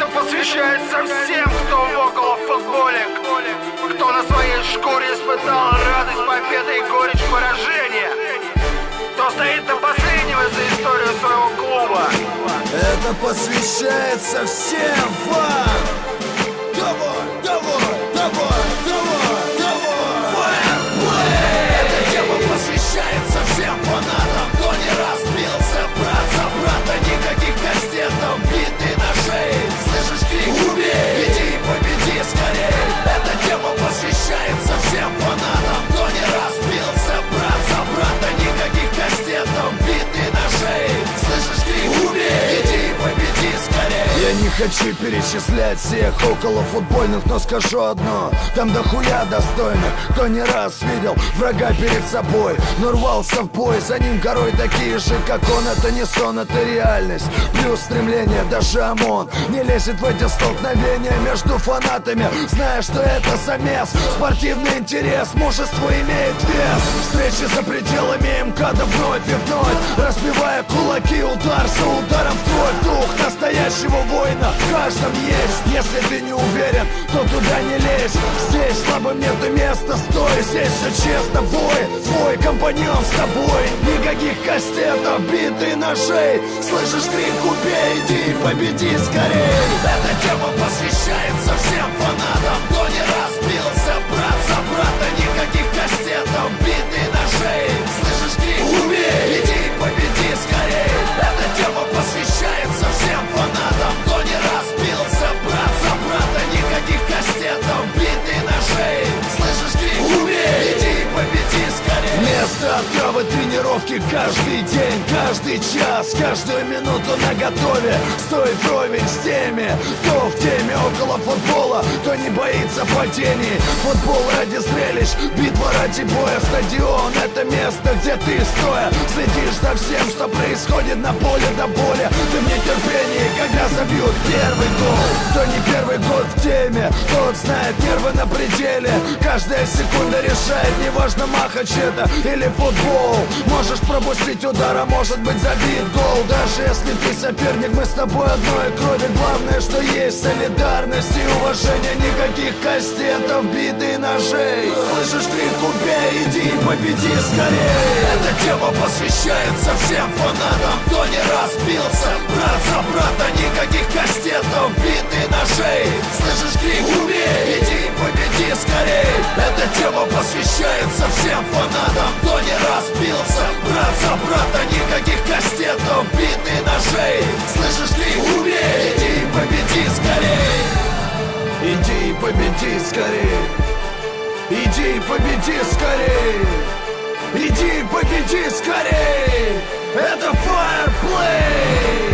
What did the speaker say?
Это посвящается всем, кто в около футболе, кто на своей шкуре испытал радость победы и горечь поражения, кто стоит до последнего за историю своего клуба. Это посвящается всем вам! Давай, давай! Хочу перечислять всех около футбольных, но скажу одно. Там дохуя достойных, кто не раз видел врага перед собой Но рвался в бой, за ним горой такие же, как он. Это не сон, это реальность. Плюс стремление, даже ОМОН Не лезет в эти столкновения между фанатами. Зная, что это замес Спортивный интерес, мужество имеет вес. Встречи за пределами МКАДа вновь и вновь Разбивая кулаки, удар за Дух настоящего воина в каждом есть. Если ты не уверен, то туда не лезь. Здесь слабым нету места, стой. Здесь все честно, бой. Твой компаньон с тобой. Никаких кастетов, биты ножей Слышишь крик, убей, иди, победи скорей. Эта тема посвящается всем фанатам тренировки каждый день, каждый час Каждую минуту на готове. Стой вровень с теми, кто в теме. Около футбола Кто не боится падений. Футбол ради зрелищ, битва ради боя. Стадион это место, где ты стоя. Следишь за всем, что происходит на поле до боли. Ты забьют первый гол. Кто не первый год в теме, тот знает нервы на пределе. Каждая секунда решает, неважно махач это или футбол. Можешь пропустить удар, а может быть забит гол. Даже если ты соперник, мы с тобой одной крови. Главное, что есть солидарность и уважение. Никаких кастетов, биты и ножей. Слышишь крик, убей, иди и победи скорее Эта тема посвящается всем фанатам Кто не разбился, ножей Слышишь крик, убей, иди победи скорее Иди победи скорее Иди победи скорее Иди победи скорее Это Fireplay